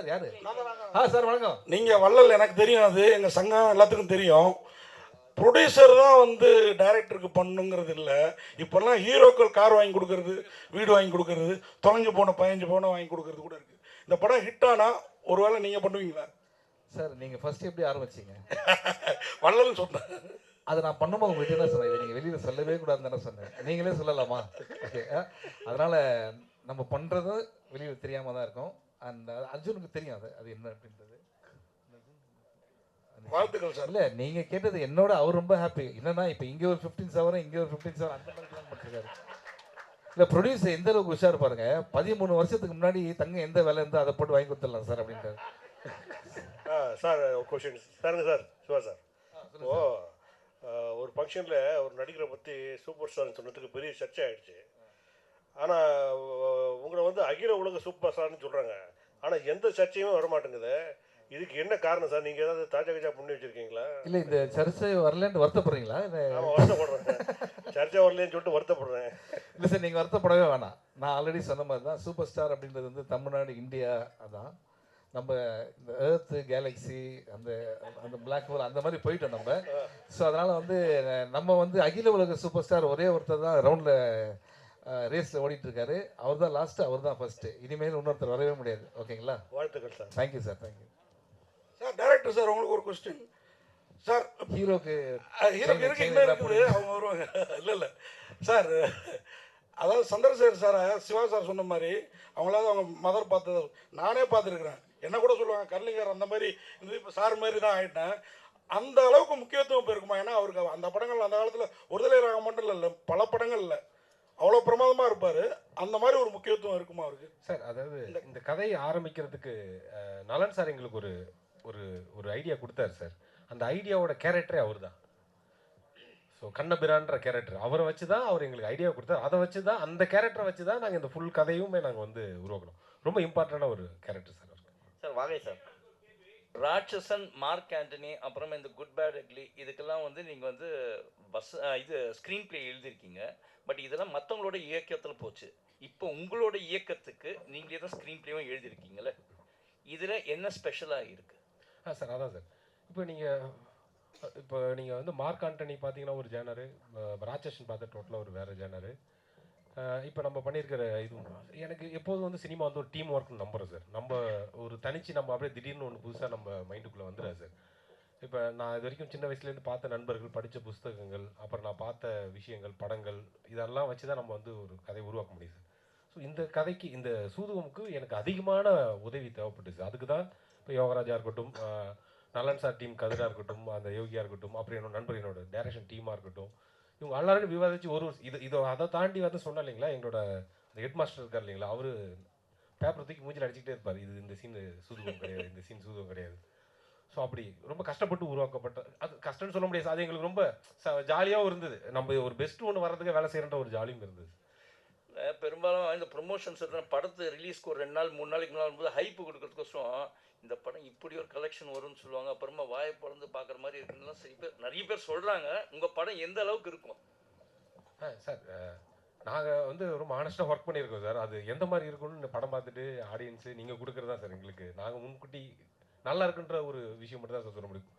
Sir யாரு? ஆ sir வணக்கம். நீங்கள் வள்ளல் எனக்கு தெரியும் அது. எங்கள் சங்கம் எல்லாத்துக்கும் தெரியும். ப்ரொடியூசர் தான் வந்து டைரக்டருக்கு பண்ணுங்கிறது இல்லை. இப்போல்லாம் ஹீரோக்கள் கார் வாங்கி கொடுக்கறது வீடு வாங்கி கொடுக்கறது தொலைஞ்சு போன பதினஞ்சு போன வாங்கி கொடுக்கறது கூட இருக்குது இந்த படம் ஹிட் ஆனால் ஒருவேளை நீங்கள் பண்ணுவீங்களா? சார் நீங்க ஃபர்ஸ்ட் எப்படி ஆரம்பிச்சீங்க? வள்ளல் சொன்னேன் அதை நான் பண்ணும்போது உங்கள்கிட்ட தான் சொன்னேன்? நீங்கள் வெளியில் சொல்லவே கூடாதுன்னு தானே சொன்னேன். நீங்களே சொல்லலாமா? ஓகே அதனால் நம்ம பண்ணுறது வெளியில் தெரியாமல் தான் இருக்கும். அண்ட் அர்ஜுனுக்கு தெரியும் அது அது என்ன அப்படின்றது. வாழ்த்துக்கள் சார். இல்லை நீங்கள் கேட்டது என்னோட அவர் ரொம்ப ஹாப்பி என்னன்னா இப்போ இங்கே ஒரு ஃபிஃப்டீன் செவன் இங்கே ஒரு ஃபிஃப்டீன் செவன் அந்த மாதிரி பிளான் பண்ணிருக்காரு இல்லை ப்ரொடியூசர் எந்த அளவுக்கு உஷார் பாருங்க. பதிமூணு வருஷத்துக்கு முன்னாடி தங்க எந்த வேலை இருந்தால் அதை போட்டு வாங்கி கொடுத்துடலாம் சார் அப்படின்றாரு. சார் கொஷின் சாருங்க சார் சிவா சார். ஓ ஒரு ஃபங்க்ஷனில் ஒரு நடிகரை பற்றி சூப்பர் ஸ்டார்னு சொன்னதுக்கு பெரிய சர்ச்சை ஆயிடுச்சு. ஆனால் உங்களை வந்து அகில உலக சூப்பர் ஸ்டார்னு சொல்கிறாங்க ஆனால் எந்த சர்ச்சையும் வர மாட்டேங்குது இதுக்கு என்ன காரணம் சார்? நீங்கள் ஏதாவது தாஜா கஜா பண்ணி வச்சுருக்கீங்களா? இல்லை இந்த சர்ச்சை வரலன்னு வருத்தப்படுறீங்களா? ஆமாம் வருத்தப்படுறேன் சர்ச்சை வரலன்னு சொல்லிட்டு வருத்தப்படுறேன். இல்லை சார் நீங்கள் வருத்தப்படவே வேணாம். நான் ஆல்ரெடி சொன்ன மாதிரி தான் சூப்பர் ஸ்டார் அப்படின்றது வந்து தமிழ்நாடு இந்தியா அதான். நம்ம இந்த ஏர்த்து கேலக்ஸி அந்த அந்த பிளாக் ஹோல் அந்த மாதிரி போயிட்டோம் நம்ம. ஸோ அதனால் வந்து நம்ம வந்து அகில உலக சூப்பர் ஸ்டார் ஒரே ஒருத்தர் தான் ரவுண்டில் ரேஸில் ஓடிட்டு இருக்காரு அவர் தான் லாஸ்ட்டு அவர் தான் ஃபஸ்ட்டு இனிமேல் இன்னொருத்தர் வரவே முடியாது. ஓகேங்களா? வாழ்த்துக்கள் sir. Thank you sir thank you sir director sir உங்களுக்கு ஒரு கொஸ்டின் சார் ஹீரோக்கு ஹீரோ இருக்கு இன்னும் அவங்க வருவாங்க. இல்லை இல்லை. சார் அதாவது சந்திரசேகர் சாரை சிவா சார் சொன்ன மாதிரி அவங்களாவது அவங்க மதர் பார்த்தது நானே பார்த்துருக்குறேன். என்ன கூட சொல்லுவாங்க கர்லிங்கர் அந்த மாதிரி இந்த இப்போ சார் மாதிரி தான் ஆகிட்டேன் அந்த அளவுக்கு முக்கியத்துவம் இருக்குமா ஏன்னா அவருக்கு அந்த படங்கள் அந்த காலத்தில் ஒருதலை ராகம் மட்டும் இல்லை இல்லை பல படங்கள் இல்லை. அவ்வளோ பிரமாதமாக இருப்பார். அந்த மாதிரி ஒரு முக்கியத்துவம் இருக்குமா அவருக்கு? சார் அதாவது இந்த கதையை ஆரம்பிக்கிறதுக்கு நலன் சார் எங்களுக்கு ஒரு ஒரு ஒரு ஐடியா கொடுத்தாரு சார். அந்த ஐடியாவோட கேரக்டரே அவர் தான் ஸோ கண்ணபிரான்ற கேரக்டர் அவரை வச்சு தான் அவர் எங்களுக்கு ஐடியா கொடுத்தாரு. அதை வச்சு தான் அந்த கேரக்டரை வச்சு தான் நாங்கள் இந்த ஃபுல் கதையுமே நாங்கள் வந்து உருவாக்கணும். ரொம்ப இம்பார்ட்டண்டான ஒரு character sir sir Vagai sir. Ratsasan Mark Antony அப்புறம் இந்த குட் பேட் அக்லி இதுக்கெல்லாம் வந்து நீங்கள் வந்து பஸ் இது ஸ்க்ரீன் ப்ளே எழுதியிருக்கீங்க. பட் இதெல்லாம் மற்றவங்களோட இயக்கத்தில் போச்சு. இப்போ உங்களோட இயக்கத்துக்கு நீங்களே தான் ஸ்க்ரீன் பிளேவும் எழுதியிருக்கீங்களே இதில் என்ன ஸ்பெஷலாக இருக்குது ஆ சார் அதான் சார். இப்போ நீங்கள் இப்போ நீங்கள் வந்து மார்க் ஆண்டனி பார்த்தீங்கன்னா ஒரு ஜேனரு ராட்சசன் பார்த்தா டோட்டலாக ஒரு வேறு ஜேனரு. இப்போ நம்ம பண்ணியிருக்கிற இது எனக்கு எப்போதும் வந்து சினிமா வந்து ஒரு டீம் ஒர்க்னு நம்புறேன் சார். நம்ம ஒரு தனிச்சு நம்ம அப்படியே திடீர்னு ஒன்று புதுசாக நம்ம மைண்டுக்குள்ளே வந்துடுறேன் சார். இப்போ நான் இது வரைக்கும் சின்ன வயசுலேருந்து பார்த்த நண்பர்கள் படித்த புஸ்தகங்கள் அப்புறம் நான் பார்த்த விஷயங்கள் படங்கள் இதெல்லாம் வச்சு தான் நம்ம வந்து ஒரு கதையை உருவாக்க முடியும் சார். ஸோ இந்த கதைக்கு இந்த சூதுகமுக்கு எனக்கு அதிகமான உதவி தேவைப்பட்டுச்சு அதுக்கு தான் இப்போ யோகராஜா இருக்கட்டும் நலன் சார் டீம் கதிராக இருக்கட்டும் அந்த யோகியாக இருக்கட்டும் அப்புறம் என்னோட நண்பர் என்னோட டைரக்ஷன் டீமாக இருக்கட்டும் இவங்க எல்லாரும் விவாதிச்சு ஒரு ஒரு- இது இதை அதை தாண்டி வந்து சொன்ன இல்லைங்களா எங்களோட அந்த ஹெட் மாஸ்டர் இருக்கார் இல்லைங்களா அவர் பேப்பர் தூக்கி மூஞ்சில் அடிச்சுக்கிட்டே இருப்பார். இது இந்த சீன் சூதுவம் கிடையாது இந்த சீன் சூதுவம் கிடையாது. ஸோ அப்படி ரொம்ப கஷ்டப்பட்டு உருவாக்கப்பட்ட அது கஷ்டம்னு சொல்ல முடியாது. அது எங்களுக்கு ரொம்ப ஜாலியாகவும் இருந்தது. நம்ம ஒரு பெஸ்ட் ஒன்று வர்றதுக்கு வேலை செய்யறன்ற ஒரு ஜாலியும் இருந்தது. பெரும்பாலும் இந்த ப்ரொமோஷன்ஸ் படத்தை ரிலீஸ்க்கு ஒரு ரெண்டு நாள் மூணு நாளைக்கு முன்னாள் வரும்போது ஹைப்பு கொடுக்கறதுக்கோசம் இந்த படம் இப்படி ஒரு கலெக்ஷன் வரும்னு சொல்லுவாங்க. அப்புறமா வாயை பிறந்து பார்க்குற மாதிரி இருக்குன்னு சரி பேர் நிறைய பேர் சொல்கிறாங்க உங்கள் படம் எந்த அளவுக்கு இருக்கும்? ஆ சார் நாங்கள் வந்து ரொம்ப ஆனஸ்ட்டாக ஒர்க் பண்ணியிருக்கோம் சார். அது எந்த மாதிரி இருக்கும்னு இந்த படம் பார்த்துட்டு ஆடியன்ஸு நீங்கள் கொடுக்குறது தான் சார் எங்களுக்கு. நாங்கள் முன்கூட்டி நல்லா இருக்குன்ற ஒரு விஷயம் மட்டும் தான் சார் சொல்ல முடியும்.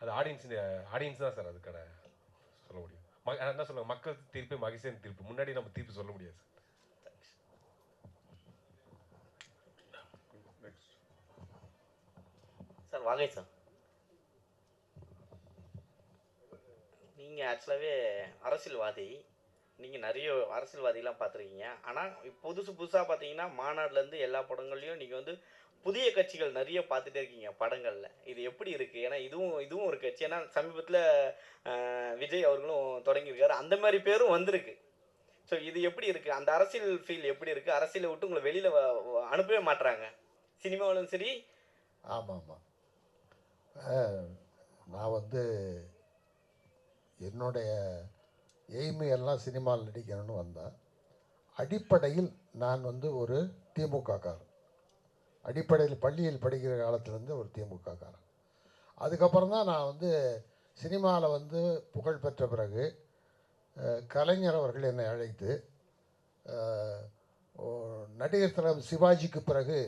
அது ஆடியன்ஸ் ஆடியன்ஸ் தான் சார் அதுக்கான சொல்ல முடியும். ம என்ன சொல்லுவாங்க மக்கள் தீர்ப்பு மகிழ்ச்சியின் தீர்ப்பு. முன்னாடி நம்ம தீர்ப்பு சொல்ல முடியாது சார். Sir Vagai sir. நீங்கள் ஆக்சுவலாகவே அரசியல்வாதி. நீங்கள் நிறைய அரசியல்வாதிலாம் பார்த்துருக்கீங்க. ஆனால் புதுசு புதுசாக பார்த்தீங்கன்னா மாநாடுலேருந்து எல்லா படங்கள்லையும் நீங்கள் வந்து புதிய கட்சிகள் நிறைய பார்த்துட்டே இருக்கீங்க படங்களில். இது எப்படி இருக்குது ஏன்னா இதுவும் இதுவும் ஒரு கட்சி. ஏன்னா சமீபத்தில் விஜய் அவர்களும் தொடங்கியிருக்காரு. அந்த மாதிரி பேரும் வந்திருக்கு. ஸோ இது எப்படி இருக்குது அந்த அரசியல் ஃபீல் எப்படி இருக்குது அரசியலை விட்டு உங்களை வெளியில் அனுப்பவே மாட்றாங்க. சினிமாவிலும் சரி ஆமாம் ஆமாம். நான் வந்து என்னுடைய எய்மு எல்லாம் சினிமாவில் நடிக்கணும்னு வந்தேன். அடிப்படையில் நான் வந்து ஒரு திமுககாரன் அடிப்படையில் பள்ளியில் படிக்கிற காலத்துலேருந்து ஒரு திமுககாரன் அதுக்கப்புறம் தான் நான் வந்து சினிமாவில் வந்து புகழ் பெற்ற பிறகு கலைஞர் அவர்கள் என்னை அழைத்து நடிகர் திலகம் சிவாஜிக்கு பிறகு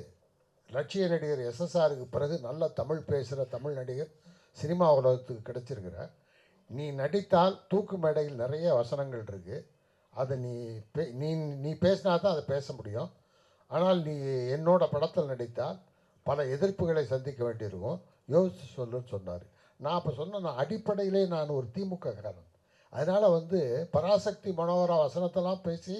லட்சிய நடிகர் எஸ்எஸ்ஆருக்கு பிறகு நல்ல தமிழ் பேசுகிற தமிழ் நடிகர் சினிமா உலகத்துக்கு கிடச்சிருக்கிற. நீ நடித்தால் தூக்கு மேடையில் நிறைய வசனங்கள் இருக்குது அதை நீ பே நீ நீ பேசினா தான் அதை பேச முடியும். ஆனால் நீ என்னோட படத்தில் நடித்தால் பல எதிர்ப்புகளை சந்திக்க வேண்டியிருக்கும். யோசிச்சு சொல்லுன்னு சொன்னார். நான் அப்போ சொன்ன நான் அடிப்படையிலே நான் ஒரு திமுககாரன் அதனால் வந்து பராசக்தி மனோகரா வசனத்தெல்லாம் பேசி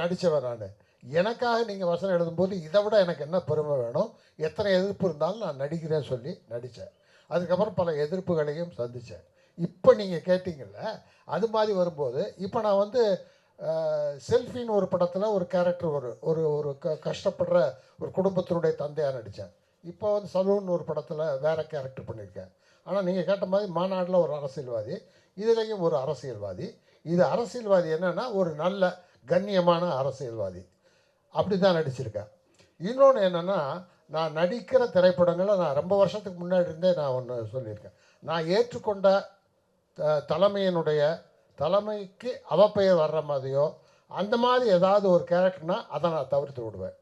நடித்தவன் நான். எனக்காக நீங்கள் வசனம் எழுதும்போது இதை விட எனக்கு என்ன பெருமை வேணும்? எத்தனை எதிர்ப்பு இருந்தாலும் நான் நடிக்கிறேன்னு சொல்லி நடித்தேன். அதுக்கப்புறம் பல எதிர்ப்புகளையும் சந்தித்தேன். இப்போ நீங்கள் கேட்டிங்கல்ல அது மாதிரி வரும்போது இப்போ நான் வந்து செல்ஃபின்னு ஒரு படத்தில் ஒரு கேரக்டர் ஒரு ஒரு ஒரு க கஷ்டப்படுற ஒரு குடும்பத்தினுடைய தந்தையாக நடித்தேன். இப்போ வந்து சலூன் ஒரு படத்தில் வேறு கேரக்டர் பண்ணியிருக்கேன். ஆனால் நீங்கள் கேட்ட மாதிரி மாநாட்டில் ஒரு அரசியல்வாதி இதுலேயும் ஒரு அரசியல்வாதி. இது அரசியல்வாதி என்னென்னா ஒரு நல்ல கண்ணியமான அரசியல்வாதி. அப்படி தான் நடிச்சிருக்கேன். இன்னொன்று என்னென்னா நான் நடிக்கிற திரைப்படங்களை நான் ரொம்ப வருஷத்துக்கு முன்னாடி இருந்தே நான் ஒன்று சொல்லியிருக்கேன். நான் ஏற்றுக்கொண்ட தலைமையினுடைய தலைமைக்கு அவப்பெயர் வர்ற மாதிரியோ அந்த மாதிரி ஏதாவது ஒரு கேரக்டர்னா அதை நான் தவிர்த்து விடுவேன்.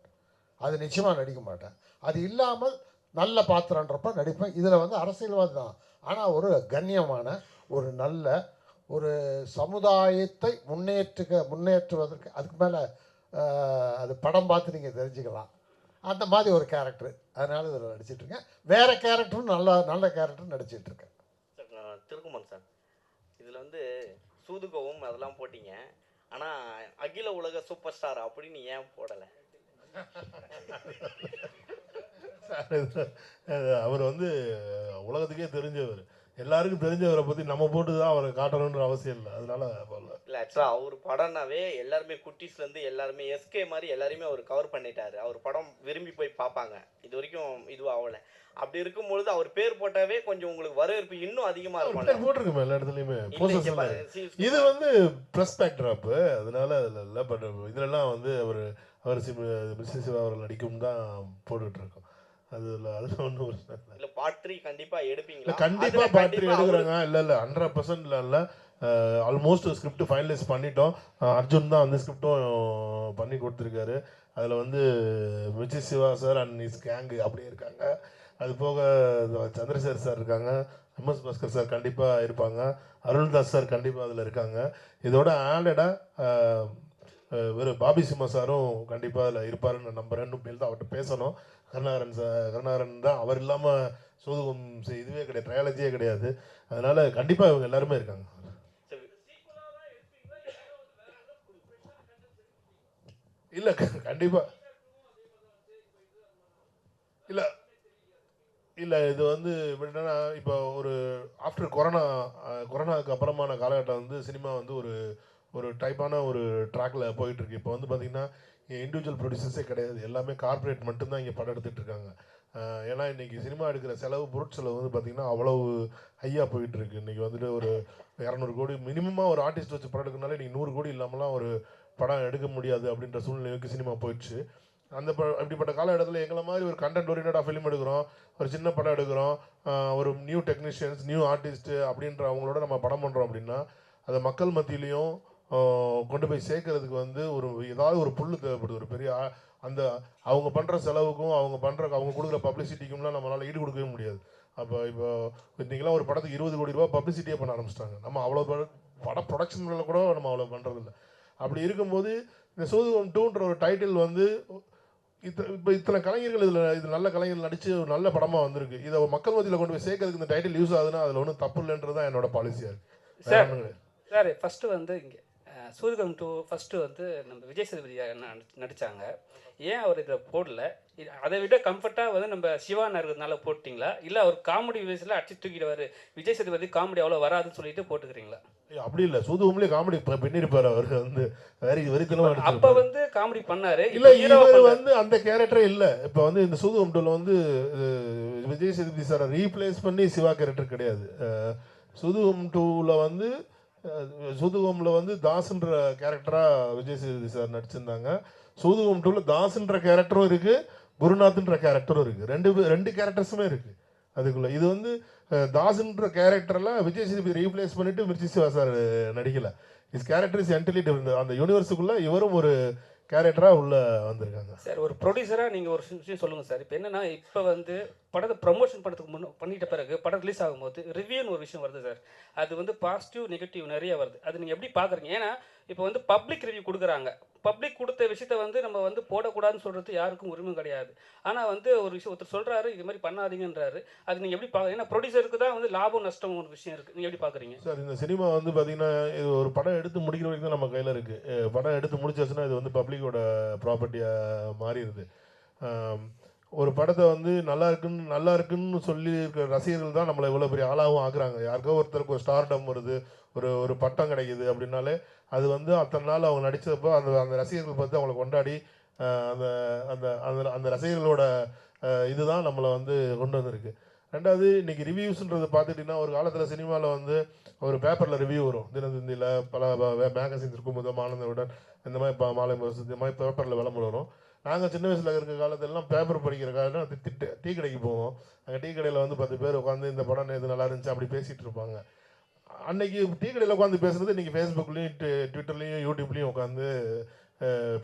அது நிச்சயமாக நடிக்க மாட்டேன். அது இல்லாமல் நல்ல பாத்திரன்றப்ப நடிப்பேன். இதில் வந்து அரசியல்வாதி தான். ஆனால் ஒரு கண்ணியமான ஒரு நல்ல ஒரு சமுதாயத்தை முன்னேற்றுக முன்னேற்றுவதற்கு அதுக்கு மேலே அது படம் பார்த்து நீங்கள் தெரிஞ்சுக்கலாம். அந்த மாதிரி ஒரு கேரக்டர் அதனால் இதில் நடிச்சிட்ருக்கேன் வேறு கேரக்டரும் நல்ல நல்ல கேரக்டர் நடிச்சிட்ருக்கேன் சார் நான் திருக்குமன் சார். இதில் வந்து சூதுகவும் அதெல்லாம் போட்டீங்க. ஆனால் அகில உலக சூப்பர் ஸ்டார் அப்படின்னு ஏன் போடலை? அவர் வந்து உலகத்துக்கே தெரிஞ்சவர். எல்லாருக்கும் தெரிஞ்சவரை பற்றி நம்ம போட்டு தான் அவரை காட்டணுன்ற அவசியம் இல்லை. அதனால போடல. இல்லை ஆக்சுவலாக அவர் படம்னாவே எல்லாருமே குட்டீஸ்லேருந்து எல்லாருமே எஸ்கே மாதிரி எல்லாரையுமே அவர் கவர் பண்ணிட்டாரு. அவர் படம் விரும்பி போய் பார்ப்பாங்க. இது வரைக்கும் இதுவும் ஆகலை. அப்படி இருக்கும்பொழுது அவர் பேர் போட்டாவே கொஞ்சம் உங்களுக்கு வரவேற்பு இன்னும் அதிகமாக இருக்கும் போட்டிருக்குமே எல்லா இடத்துலையுமே. இது வந்து ப்ரெஸ் பேக்ட்ராப்பு அதனால அதில் இல்லை பட் இதுலலாம் வந்து அவர் அவர் சிவ அவர்கள் நடிக்கும் தான் போட்டுட்டு இருக்கோம் அதில் அதில் ஒன்றும் பிரச்சனை இல்லை. இல்ல பார்ட் த்ரீ கண்டிப்பா இல்லை எடுப்பீங்களா கண்டிப்பாக கண்டிப்பா எடுக்கிறாங்க. இல்லை இல்லை ஹண்ட்ரட் பர்சன்ட் இல்லை ஆல்மோஸ்ட் ஸ்கிரிப்ட் ஃபைனலைஸ் பண்ணிட்டோம். அர்ஜுன் தான் வந்து ஸ்கிரிப்டும் பண்ணி கொடுத்துருக்காரு. அதில் வந்து Vijay Siva sir and his gang அப்படியே இருக்காங்க. அது போக சந்திரசேகர் சார் இருக்காங்க. எம்எஸ் பாஸ்கர் சார் கண்டிப்பாக இருப்பாங்க. அருள்தாஸ் சார் கண்டிப்பாக அதில் இருக்காங்க. இதோட ஆடடாக வெறும் பாபி சிம்மா சாரும் கண்டிப்பாக அதில் இருப்பாருன்னு இன்னும் மேல் தான் அவர்கிட்ட பேசணும். கருணாகரன் சார் கருணாகரன் தான் அவர் இல்லாமல் சோதுகம் இதுவே கிடையாது ட்ரையாலஜியே கிடையாது. அதனால் கண்டிப்பாக இவங்க எல்லாருமே இருக்காங்க. சரி, இல்லை கண்டிப்பாக இல்லை இல்லை இது வந்து எப்படின்னா இப்போ ஒரு ஆஃப்டர் கொரோனா கொரோனாவுக்கு அப்புறமான காலகட்டம் வந்து சினிமா வந்து ஒரு ஒரு டைப்பான ஒரு ட்ராக்ல போயிட்டு இருக்கு. இப்போ வந்து பார்த்தீங்கன்னா இங்கே இண்டிவிஜுவல் ப்ரொடியூசர்ஸே கிடையாது. எல்லாமே கார்ப்பரேட் மட்டும்தான் இங்கே படம் எடுத்துட்டு இருக்காங்க. ஏன்னா இன்றைக்கி சினிமா எடுக்கிற செலவு பொருட்செலவு வந்து பார்த்தீங்கன்னா அவ்வளவு ஹையாக போயிட்டு இன்றைக்கி வந்துட்டு ஒரு இரநூறு கோடி மினிமமாக ஒரு ஆர்டிஸ்ட் வச்சு படம் எடுக்கனாலே இன்றைக்கி நூறு கோடி இல்லாமலாம் ஒரு படம் எடுக்க முடியாது அப்படின்ற சூழ்நிலைக்கு சினிமா போயிடுச்சு. அந்த ப அப்படிப்பட்ட காலகட்டத்தில் எங்களை மாதிரி ஒரு கண்டென்ட் ஓரியன்டாக ஃபிலிம் எடுக்கிறோம். ஒரு சின்ன படம் எடுக்கிறோம். ஒரு நியூ டெக்னீஷியன்ஸ் நியூ ஆர்டிஸ்ட்டு அப்படின்ற அவங்களோட நம்ம படம் பண்ணுறோம் அப்படின்னா அதை மக்கள் மத்தியிலையும் கொண்டு போய் சேர்க்கறதுக்கு வந்து ஒரு ஏதாவது ஒரு புல்லு தேவைப்படுது. ஒரு பெரிய அந்த அவங்க பண்ணுற செலவுக்கும் அவங்க பண்ணுற அவங்க கொடுக்குற பப்ளிசிட்டிக்கும்லாம் நம்மளால் ஈடு கொடுக்கவே முடியாது. அப்போ இப்போ இன்றைக்கெல்லாம் ஒரு படத்துக்கு இருபது கோடி ரூபா பப்ளிசிட்டியே பண்ண ஆரம்பிச்சிட்டாங்க. நம்ம அவ்வளோ பட- பட ப்ரொடக்ஷன்ல கூட நம்ம அவ்வளோ பண்ணுறதில்ல அப்படி இருக்கும்போது இந்த சோதுவம் டூன்ற ஒரு டைட்டில் வந்து இத்த இப்போ இத்தனை கலைஞர்கள் இதில் இது நல்ல கலைஞர்கள் நடித்து ஒரு நல்ல படமாக வந்திருக்கு. இதை மக்கள் மத்தியில் கொண்டு போய் சேர்க்கறதுக்கு இந்த டைட்டில் யூஸ் ஆகுதுன்னா அதில் ஒன்றும் தப்பு இல்லைன்றது தான் என்னோட பாலிசியாக இருக்குது சார் சார் ஃபஸ்ட்டு வந்து இங்கே சூரியகம் டூ ஃபஸ்ட்டு வந்து நம்ம விஜய் சேதுபதி நடித்தாங்க ஏன் அவர் இதை போடல? அதை விட கம்ஃபர்ட்டாக வந்து நம்ம சிவான் இருக்கிறதுனால போட்டிங்களா? இல்லை அவர் காமெடி வேஸில் அடிச்சு தூக்கிடுவார். விஜய் சேதுபதி காமெடி அவ்வளோ வராதுன்னு சொல்லிட்டு போட்டுக்கிறீங்களா? அப்படி இல்லை. சூதுவம்லேயே காமெடி பண்ணியிருப்பார் அவர் வந்து. வெரி வெறித்தனமாக அப்போ வந்து காமெடி பண்ணாரு. இல்ல இவர். வந்து அந்த கேரக்டரே இல்ல. இப்ப வந்து இந்த சூது அம்டுல வந்து விஜய் சேதுபதி சாரை ரீப்ளேஸ் பண்ணி சிவா கேரக்டர் கிடையாது. சுதுகம் டூவில் வந்து சூதுகோமில் வந்து தாஸ்ன்ற கேரக்டரா விஜய் சேதுபதி சார் நடிச்சிருந்தாங்க. சூதுகம் டூவில் தாஸ்ன்ற கேரக்டரும் இருக்கு குருநாத்ன்ற கேரக்டரும் இருக்கு. ரெண்டு ரெண்டு கேரக்டர்ஸுமே இருக்கு. அதுக்குள்ள இது வந்து தாஸ்ன்ற கேரக்டர்லாம் விஜய் சேதுபதி ரீப்ளேஸ் பண்ணிட்டு Mirchi Siva sir நடிக்கல. His character is entirely different அந்த யூனிவர்ஸுக்குள்ள இவரும் ஒரு கேரக்டராக உள்ளே வந்திருக்காங்க. சார் ஒரு ப்ரொடியூசராக நீங்கள் ஒரு விஷயம் சொல்லுங்கள் சார். இப்போ என்னன்னா இப்போ வந்து படத்தை ப்ரமோஷன் படத்துக்கு முன்ன பண்ணிட்ட பிறகு படம் ரிலீஸ் ஆகும்போது ரிவ்யூன்னு ஒரு விஷயம் வருது சார். அது வந்து பாசிட்டிவ் நெகட்டிவ் நிறைய வருது. அது நீங்கள் எப்படி பார்க்குறீங்க ஏன்னா இப்போ வந்து பப்ளிக் ரிவ்யூ கொடுக்குறாங்க. பப்ளிக் கொடுத்த விஷயத்த வந்து நம்ம வந்து போடக்கூடாதுன்னு சொல்கிறது யாருக்கும் உரிமை கிடையாது. ஆனால் வந்து ஒரு விஷயம் ஒருத்தர் சொல்கிறாரு இது மாதிரி பண்ணாதீங்கன்றாரு. அது நீங்கள் எப்படி பார்க்க ஏன்னா ப்ரொடியூசருக்கு தான் வந்து லாபம் நஷ்டம் ஒரு விஷயம் இருக்குது நீங்கள் எப்படி பார்க்குறீங்க சார் இந்த சினிமா வந்து பார்த்தீங்கன்னா இது ஒரு படம் எடுத்து முடிக்கிற வரைக்கும் தான் நம்ம கையில் இருக்குது படம் எடுத்து முடிச்சாச்சுன்னா இது வந்து பப்ளிக்கோட ப்ராப்பர்ட்டியாக மாறிடுது. ஒரு படத்தை வந்து நல்லா இருக்குன்னு நல்லா இருக்குன்னு சொல்லி இருக்கிற ரசிகர்கள் தான் நம்மளை இவ்வளோ பெரிய ஆளாகவும் ஆக்குறாங்க. யாருக்கோ ஒருத்தருக்கு ஒரு ஸ்டார்டம் வருது ஒரு ஒரு பட்டம் கிடைக்குது அப்படின்னாலே அது வந்து அத்தனை நாள் அவங்க நடித்தப்போ அந்த அந்த ரசிகர்கள் பார்த்து அவங்கள கொண்டாடி அந்த அந்த அந்த அந்த ரசிகர்களோட இதுதான் நம்மளை வந்து கொண்டு வந்திருக்கு. ரெண்டாவது இன்னைக்கு ரிவ்யூஸ்ன்றது பார்த்துட்டிங்கன்னா ஒரு காலத்தில் சினிமாவில் வந்து ஒரு பேப்பரில் ரிவ்யூ வரும். தினத்தந்தியில் பல மேகசின்ஸ் இருக்கும்போது முதல் இந்த மாதிரி மாலை இந்த மாதிரி பேப்பரில் விளம்பரம் வரும். நாங்கள் சின்ன வயசில் இருக்கிற காலத்திலலாம் பேப்பர் படிக்கிற காலம் தி- டீ கடைக்கு போவோம். அங்கே டீ கடையில் வந்து பத்து பேர் உட்காந்து இந்த படம் இது நல்லா இருந்துச்சு அப்படி பேசிகிட்டு இருப்பாங்க. அன்னைக்கு டீ கடையில் உட்காந்து பேசுகிறது இன்றைக்கி ஃபேஸ்புக்லேயும் ட்விட்டர்லேயும் யூடியூப்லேயும் உட்காந்து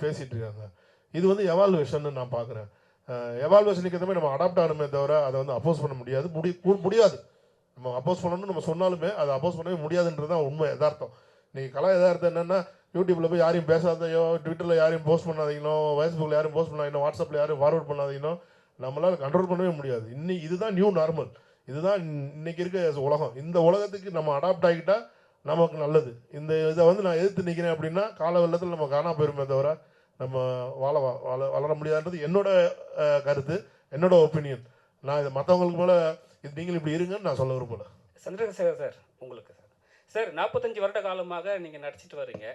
பேசிகிட்டு இருக்காங்க. இது வந்து எவால்வேஷன் நான் பார்க்குறேன் எவால்வேஷனுக்கு ஏற்ற மாதிரி நம்ம அடாப்ட் ஆகணுமே தவிர அதை வந்து அப்போஸ் பண்ண முடியாது. முடி முடியாது. நம்ம அப்போஸ் பண்ணணும்னு நம்ம சொன்னாலுமே அதை அப்போஸ் பண்ணவே முடியாதுன்றது தான் உண்மை யதார்த்தம். இன்றைக்கி கலா யதார்த்தம் என்னென்னா யூடியூப்பில் போய் யாரையும் பேசாதையோ ட்விட்டரில் யாரையும் போஸ்ட் பண்ணாதீங்களோ ஃபேஸ்புக்கில் யாரும் போஸ்ட் பண்ணாதீங்களோ வாட்ஸ்அப்பில் யாரும் ஃபார்வர்ட் பண்ணாதீங்களோ நம்மளால் கண்ட்ரோல் பண்ணவே முடியாது. இன்னைக்கு இதுதான் நியூ நார்மல் இதுதான் இன்னைக்கு இருக்க உலகம். இந்த உலகத்துக்கு நம்ம அடாப்ட் ஆகிட்டா நமக்கு நல்லது. இந்த இதை வந்து நான் எதிர்த்து நிற்கிறேன் அப்படின்னா கால வெள்ளத்தில் நம்ம காணாம போயிருமே தவிர நம்ம வாழ வா- வாழ வளர முடியாதுன்றது என்னோட கருத்து என்னோட ஒப்பீனியன் நான் இது மற்றவங்களுக்கு மேலே இது நீங்கள் இப்படி இருங்கன்னு நான் சொல்ல விரும்பல. சந்திரசேகர் சார் உங்களுக்கு சார். சார் நாற்பத்தஞ்சு வருட காலமாக நீங்கள் நடிச்சிட்டு வர்றீங்க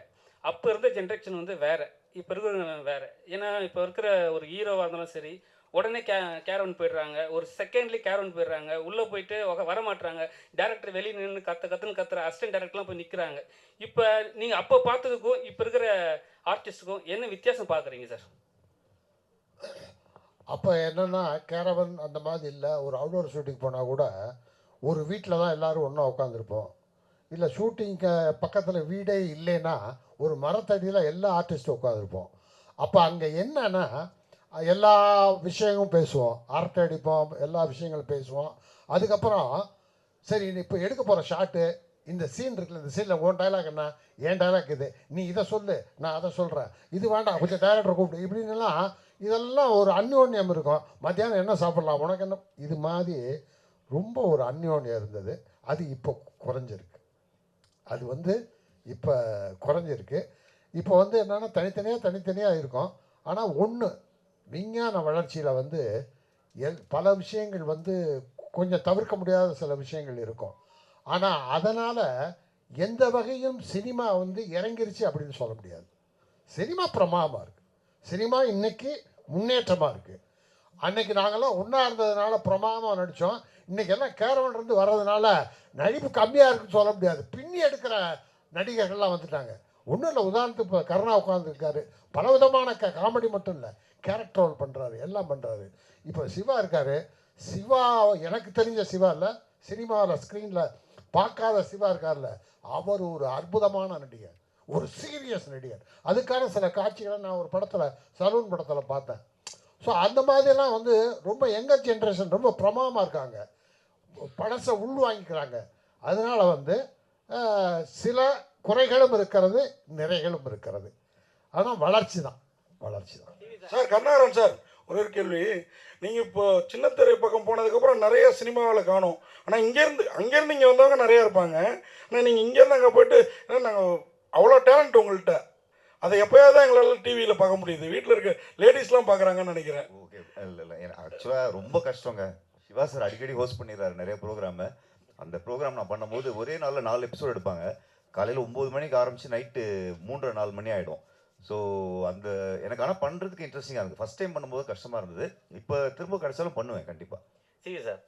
அப்போ இருந்த ஜென்ரேஷன் வந்து வேறு. இப்போ இருக்கிற வேறு. ஏன்னா இப்போ இருக்கிற ஒரு ஹீரோவாக இருந்தாலும் சரி உடனே கே கேரவன் போயிடுறாங்க. ஒரு செகண்ட்லேயே கேரவன் போயிடுறாங்க. உள்ளே போயிட்டு வக- வரமாட்றாங்க. டேரக்டர் வெளியே நின்று கத்த கத்துன்னு கத்துற அசிஸ்டன்ட் டேரக்டர்லாம் போய் நிற்கிறாங்க இப்போ நீங்கள் அப்போ பார்த்ததுக்கும் இப்போ இருக்கிற ஆர்டிஸ்ட்டுக்கும் என்ன வித்தியாசம் பார்க்குறீங்க சார் அப்போ என்னென்னா கேரவன் அந்த மாதிரி இல்லை. ஒரு அவுடோர் ஷூட்டிங் போனால் கூட ஒரு வீட்டில் தான் எல்லோரும் ஒன்றா உட்காந்துருப்போம் இல்லை ஷூட்டிங்க்கு பக்கத்தில் வீடே இல்லைன்னா ஒரு மரத்தடியில் எல்லா ஆர்டிஸ்ட்டும் உட்காந்துருப்போம் அப்போ அங்கே என்னன்னா எல்லா விஷயமும் பேசுவோம். அரட்டை அடிப்போம் எல்லா விஷயங்களும் பேசுவோம். அதுக்கப்புறம் சரி நீ இப்போ எடுக்க போகிற ஷாட்டு இந்த சீன் இருக்குல்ல இந்த சீனில் உன் டைலாக் என்ன? என் டைலாக் இது. நீ இதை சொல்லு நான் அதை சொல்கிறேன் இது வேண்டாம் கொஞ்சம் டைரக்டர் கூப்பிடு. இப்படின்னுலாம் இதெல்லாம் ஒரு அந்யோன்யம் இருக்கும். மத்தியானம் என்ன சாப்பிட்லாம்? உனக்கு என்ன? இது மாதிரி ரொம்ப ஒரு அந்யோன்யம் இருந்தது. அது இப்போ குறைஞ்சிருக்கு. அது வந்து இப்போ குறைஞ்சிருக்கு. இப்போ வந்து என்னென்னா தனித்தனியாக தனித்தனியாக இருக்கும். ஆனால் ஒன்று விஞ்ஞான வளர்ச்சியில் வந்து எல் பல விஷயங்கள் வந்து கொஞ்சம் தவிர்க்க முடியாத சில விஷயங்கள் இருக்கும். ஆனால் அதனால் எந்த வகையும் சினிமா வந்து இறங்கிருச்சு அப்படின்னு சொல்ல முடியாது. சினிமா பிரமாதமாக இருக்குது சினிமா இன்னைக்கு முன்னேற்றமாக இருக்குது அன்னைக்கு நாங்கள்லாம் ஒன்றா இருந்ததுனால பிரமாதமாக நடித்தோம் இன்றைக்கி எல்லாம் கேரவன்லேருந்து வர்றதுனால நடிப்பு கம்மியாக இருக்குன்னு சொல்ல முடியாது. பின்னி எடுக்கிற நடிகர்கள்லாம் வந்துட்டாங்க. ஒன்றும் இல்லை உதாரணத்துக்கு இப்போ கருணா உட்காந்துருக்காரு பலவிதமான க காமெடி மட்டும் இல்லை கேரக்டர் ரோல் பண்ணுறாரு எல்லாம் பண்ணுறாரு இப்போ சிவா இருக்கார். சிவா எனக்கு தெரிஞ்ச சிவா இல்லை சினிமாவில் ஸ்க்ரீனில் பார்க்காத சிவா இருக்கார்ல அவர் ஒரு அற்புதமான நடிகர் ஒரு சீரியஸ் நடிகர். அதுக்கான சில காட்சிகளை நான் ஒரு படத்தில் சலூன் படத்தில் பார்த்தேன். ஸோ அந்த மாதிரிலாம் வந்து ரொம்ப யங்கர் ஜென்ரேஷன் ரொம்ப பிரமாதமாக இருக்காங்க. பழசை உள்வாங்கிக்கிறாங்க அதனால் வந்து சில குறைகளும் இருக்கிறது நிறைகளும் இருக்கிறது. ஆனால் வளர்ச்சி தான். வளர்ச்சி தான். சார் கருணாகரன் சார் ஒரே ஒரு கேள்வி. நீங்கள் இப்போ சின்னத்திரை பக்கம் போனதுக்கப்புறம் நிறைய சினிமாவில் காணும். ஆனால் இங்கேருந்து அங்கேருந்து இங்கே வந்தவங்க நிறையா இருப்பாங்க. ஆனால் நீங்கள் இங்கேருந்து அங்கே போயிட்டு ஏன்னா நாங்கள் அவ்வளோ டேலண்ட் உங்கள்கிட்ட அதை எப்போயாவது தான் எங்களால் டிவியில் பார்க்க முடியுது. வீட்டில் இருக்க லேடிஸ்லாம் பார்க்குறாங்கன்னு நினைக்கிறேன். ஓகே இல்லை இல்லை. ஆக்சுவலாக ரொம்ப கஷ்டங்க. சிவா சார் அடிக்கடி ஹோஸ்ட் பண்ணிடுறாரு நிறைய ப்ரோக்ராமு அந்த ப்ரோக்ராம் நான் பண்ணும்போது ஒரே நாளில் நாலு எபிசோட் எடுப்பாங்க. காலையில் ஒம்பது மணிக்கு ஆரம்பித்து நைட்டு மூன்றரை நாலு மணி ஆகிடும் ஸோ அந்த எனக்கு ஆனால் பண்ணுறதுக்கு இன்ட்ரெஸ்டிங்காக இருக்குது ஃபஸ்ட் டைம் பண்ணும்போது கஷ்டமாக இருந்தது. இப்போ திரும்ப கிடைச்சாலும் பண்ணுவேன் கண்டிப்பாக சரி சார்.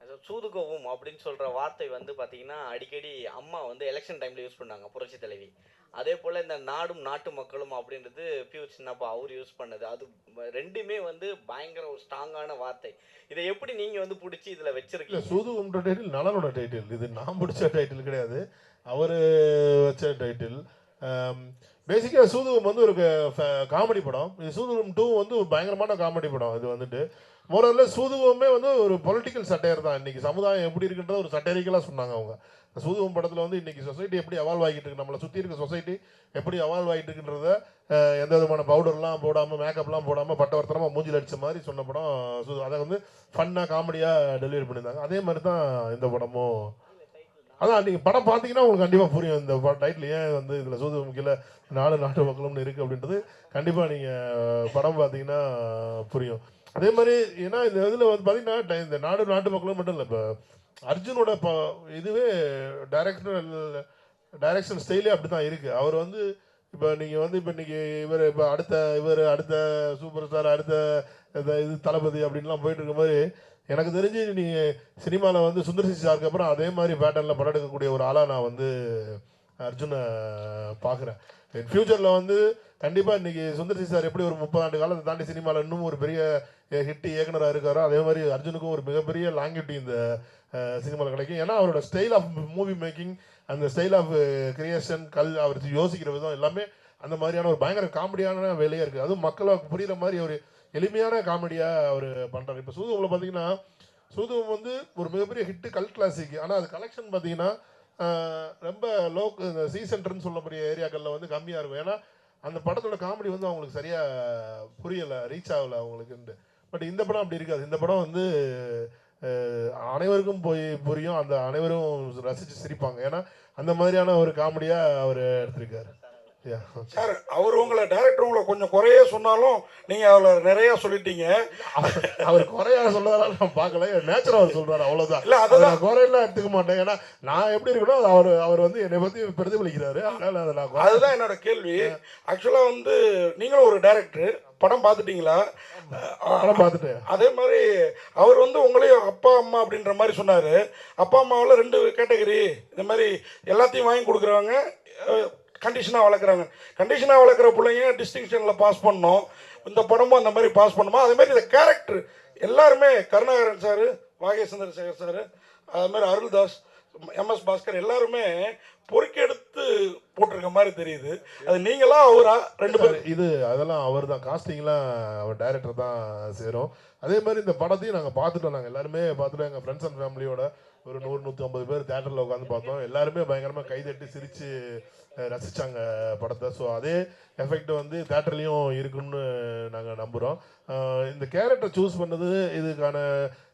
அது சூதுகவும் அப்படின்னு சொல்கிற வார்த்தை வந்து பார்த்தீங்கன்னா அடிக்கடி அம்மா வந்து எலெக்ஷன் டைமில் யூஸ் பண்ணாங்க புரட்சி தலைவி. அதே போல் இந்த நாடும் நாட்டு மக்களும் அப்படின்றது பியூ சின்னப்பா அவர் யூஸ் பண்ணது. அது ரெண்டுமே வந்து பயங்கர ஒரு ஸ்ட்ராங்கான வார்த்தை. இதை எப்படி நீங்கள் வந்து பிடிச்சி இதில் வச்சிருக்கீங்க? சூதுகுன்ற டைட்டில் நலனோட டைட்டில் இது நான் பிடிச்ச டைட்டில் கிடையாது. அவர் வச்ச டைட்டில் பேசிக்காக சூதுவம் வந்து ஒரு காமெடி படம். இது சூதுவம் டூ வந்து ஒரு பயங்கரமான காமெடி படம். இது வந்துட்டு மோரல்ல சூதுவமே வந்து ஒரு பொலிட்டிக்கல் சட்டையர் தான். இன்றைக்கி சமுதாயம் எப்படி இருக்குன்றத ஒரு சட்டரிக்கலாக சொன்னாங்க அவங்க. இந்த படத்தில் வந்து இன்றைக்கி சொசைட்டி எப்படி அவால்வ் ஆகிட்டு இருக்கு? நம்மளை சுற்றி இருக்க சொசைட்டி எப்படி அவால்வ் ஆகிட்டு இருக்குன்றத எந்த விதமான பவுடர்லாம் போடாமல் மேக்கப்லாம் போடாமல் பட்டவர்த்தனமாக மூஞ்சில் அடித்த மாதிரி சொன்ன படம் சூது அதை வந்து ஃபன்னாக காமெடியாக டெலிவரி பண்ணியிருந்தாங்க. அதே மாதிரி தான் இந்த படமும். அதான் நீங்கள் படம் பார்த்தீங்கன்னா உங்களுக்கு கண்டிப்பாக புரியும். இந்த டைட்டில் ஏன் வந்து இதில் சூதுவம் கீழே நாடு நாட்டு மக்களும்னு இருக்குது அப்படின்றது கண்டிப்பாக நீங்கள் படம் பார்த்தீங்கன்னா புரியும். அதே மாதிரி ஏன்னா இந்த இதில் வந்து பார்த்தீங்கன்னா ட- இந்த நாடு நாட்டு மக்களும் மட்டும் இல்லை இப்போ அர்ஜுனோட ப இதுவே டைரக்டர் டைரக்ஷன் ஸ்டைலே அப்படி தான் இருக்குது அவர் வந்து இப்போ நீங்கள் வந்து இப்போ இன்றைக்கி இவர் இப்போ அடுத்த இவர் அடுத்த சூப்பர் ஸ்டார் அடுத்த இந்த இது தளபதி அப்படின்லாம் போயிட்டு இருக்க மாதிரி எனக்கு தெரிஞ்சு நீங்கள் சினிமாவில் வந்து சுந்தர் சி சாருக்கு அப்புறம் அதே மாதிரி பேட்டர்னில் படம் எடுக்கக்கூடிய ஒரு ஆளாக நான் வந்து அர்ஜுனை பார்க்குறேன். ஃப்யூச்சரில் வந்து கண்டிப்பாக இன்னைக்கு சுந்தர்சி சார் எப்படி ஒரு முப்பது ஆண்டு காலத்தை தாண்டி சினிமாவில் இன்னும் ஒரு பெரிய ஹிட் இயக்குனராக இருக்காரோ அதே மாதிரி அர்ஜுனுக்கும் ஒரு மிகப்பெரிய லாங்கிட்டி இந்த சினிமாவில் கிடைக்கும். ஏன்னா அவரோட ஸ்டைல் ஆஃப் மூவி மேக்கிங் அந்த ஸ்டைல் ஆஃப் கிரியேஷன் கல் அவர் யோசிக்கிற விதம் எல்லாமே அந்த மாதிரியான ஒரு பயங்கர காமெடியான வேலையாக இருக்குது அதுவும் மக்களுக்கு புரியுற மாதிரி ஒரு எளிமையான காமெடியாக அவர் பண்ணுறாரு இப்போ சூதுவில் பார்த்தீங்கன்னா சூதுவம் வந்து ஒரு மிகப்பெரிய ஹிட்டு கல் கிளாசிக் ஆனால் அது கலெக்ஷன் பார்த்தீங்கன்னா ரொம்ப லோ இந்த சி சென்டர்னு சொல்லக்கூடிய ஏரியாக்களில் வந்து கம்மியாக இருக்கும். ஏன்னா அந்த படத்தோட காமெடி வந்து அவங்களுக்கு சரியாக புரியலை ரீச் ஆகலை அவங்களுக்குன்ட்டு. பட் இந்த படம் அப்படி இருக்காது. இந்த படம் வந்து அனைவருக்கும் போய் புரியும். அந்த அனைவரும் ரசித்து சிரிப்பாங்க. ஏன்னா அந்த மாதிரியான ஒரு காமெடியாக அவர் எடுத்திருக்காரு. சார் அவர் உங்களை டைரக்டர் உங்களை கொஞ்சம் குறைய சொன்னாலும் நீங்கள் அதில் நிறையா சொல்லிட்டீங்க. அவர் குறையா சொல்றதால நான் பார்க்கல. நேச்சர் அவர் சொல்றாரு அவ்வளவுதான். இல்ல, அதை அதுதான். நான் குறையெல்லாம் எடுத்துக்க மாட்டேன். ஏன்னா நான் எப்படி இருக்கணும் அவர் அவர் வந்து என்னை பத்தி பிரதிபலிக்கிறாரு. அதனால அதை நான் அதுதான் என்னோட கேள்வி. ஆக்சுவலாக வந்து நீங்களும் ஒரு டைரக்டர் படம் பார்த்துட்டீங்களா? படம் பார்த்துட்டேன். அதே மாதிரி அவர் வந்து உங்களையும் அப்பா அம்மா அப்படின்ற மாதிரி சொன்னார். அப்பா அம்மாவில் ரெண்டு கேட்டகரி இந்த மாதிரி எல்லாத்தையும் வாங்கி கொடுக்குறவங்க கண்டிஷனாக வளர்க்குறாங்க. கண்டிஷனாக வளர்க்குற பிள்ளைங்க டிஸ்டிங்ஷனில் பாஸ் பண்ணோம். இந்த படமும் அந்த மாதிரி பாஸ் பண்ணுமா? அதே மாதிரி இந்த கேரக்டர் எல்லாருமே கருணாகரன் சார் வாகேஷ் சந்திரசேகர் சார் அது மாதிரி அருள்தாஸ் எம்எஸ் பாஸ்கர் எல்லாருமே பொறுக்கெடுத்து போட்டிருக்க மாதிரி தெரியுது. அது நீங்களா அவரா? ரெண்டு பேரும். இது அதெல்லாம் அவர் தான் காஸ்டிங்லாம் அவர் டைரக்டர் தான் சேரும். அதே மாதிரி இந்த படத்தையும் நாங்கள் பார்த்துட்டோம். நாங்கள் எல்லாருமே பார்த்துட்டோம். எங்கள் ஃப்ரெண்ட்ஸ் அண்ட் ஃபேமிலியோட ஒரு நூறு நூற்றி ஐம்பது பேர் தேட்டரில் உட்காந்து பார்த்தோம். எல்லாருமே பயங்கரமாக கைதட்டி சிரித்து ரசித்தாங்க படத்தை. ஸோ அதே எஃபெக்ட் வந்து தேட்டர்லேயும் இருக்குன்னு நாங்கள் நம்புகிறோம் இந்த கேரக்டர் சூஸ் பண்ணது இதுக்கான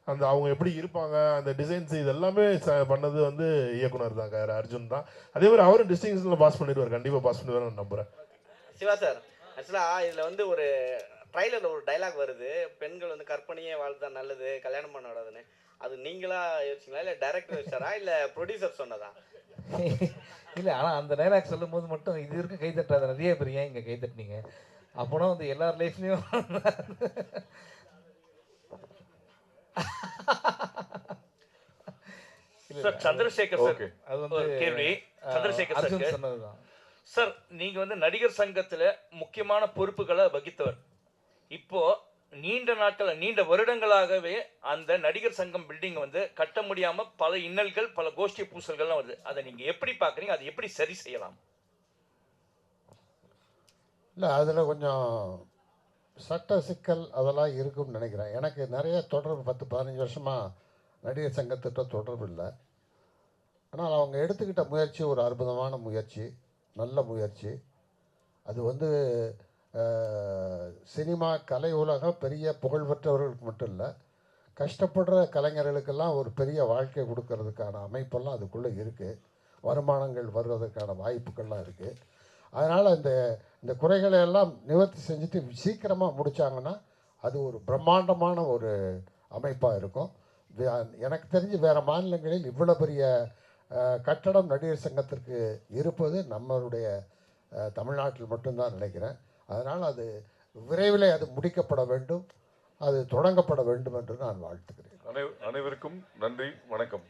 அந்த அவங்க எப்படி இருப்பாங்க அந்த டிசைன்ஸ் இது எல்லாமே ச- பண்ணது வந்து இயக்குனர் தான் க- அர்ஜுன் தான். அதே மாதிரி அவரும் டிஸ்டிங்ஷனில் பாஸ் பண்ணிடுவார் கண்டிப்பாக பாஸ் பண்ணிடுவார் நான் நம்புகிறேன் சிவா சார் ஆக்சுவலாக இதில் வந்து ஒரு ட்ரைலரில் ஒரு டைலாக் வருது. பெண்கள் வந்து கற்பனையே வாழ்ந்தா நல்லது கல்யாணம் பண்ணக்கூடாதுன்னு அது நீங்களா யோசிச்சிங்களா? இல்லை டைரக்டர் யோசிச்சாரா? இல்லை ப்ரொடியூசர் சொன்னதா? இல்லை ஆனால் அந்த டைலாக் சொல்லும் போது மட்டும் இது வரைக்கும் கை தட்டாத நிறைய பேர் ஏன் இங்கே கை தட்டினீங்க? அப்போனா வந்து எல்லார் லைஃப்லேயும் சார் சந்திரசேகர் சார். அது வந்து, ஒரு கேள்வி. சந்திரசேகர் சார் சொன்னதுதான். சார் நீங்க வந்து நடிகர் சங்கத்துல முக்கியமான பொறுப்புகளை வகித்தவர். இப்போ நீண்ட நாட்கள் நீண்ட வருடங்களாகவே அந்த நடிகர் சங்கம் பில்டிங் வந்து கட்ட முடியாம பல இன்னல்கள் பல கோஷ்டி பூசல்கள்லாம் வருது. அதை நீங்க எப்படி பாக்குறீங்க? அதை எப்படி சரி செய்யலாம்? இல்லை அதில் கொஞ்சம் சட்ட சிக்கல் அதெல்லாம் இருக்கும்னு நினைக்கிறேன். எனக்கு நிறைய தொடர்பு பத்து பதினஞ்சு வருஷமாக நடிகர் சங்கத்திட்ட தொடர்பு இல்லை. ஆனால் அவங்க எடுத்துக்கிட்ட முயற்சி ஒரு அற்புதமான முயற்சி நல்ல முயற்சி. அது வந்து சினிமா கலை உலகம் பெரிய புகழ்பெற்றவர்களுக்கு மட்டும் இல்லை கஷ்டப்படுற கலைஞர்களுக்கெல்லாம் ஒரு பெரிய வாழ்க்கை கொடுக்கறதுக்கான அமைப்பெல்லாம் அதுக்குள்ளே இருக்குது வருமானங்கள் வருவதற்கான வாய்ப்புகள்லாம் இருக்குது அதனால் இந்த இந்த குறைகளை எல்லாம் நிவர்த்தி செஞ்சுட்டு சீக்கிரமாக முடித்தாங்கன்னா அது ஒரு பிரம்மாண்டமான ஒரு அமைப்பாக இருக்கும். எனக்கு தெரிஞ்சு வேறு மாநிலங்களில் இவ்வளோ பெரிய கட்டடம் நடிகர் சங்கத்திற்கு இருப்பது நம்மளுடைய தமிழ்நாட்டில் மட்டும்தான் நினைக்கிறேன். அதனால் அது விரைவில் அது முடிக்கப்பட வேண்டும் அது தொடங்கப்பட வேண்டும் என்று நான் வாழ்த்துக்கிறேன் அனை அனைவருக்கும் நன்றி வணக்கம்.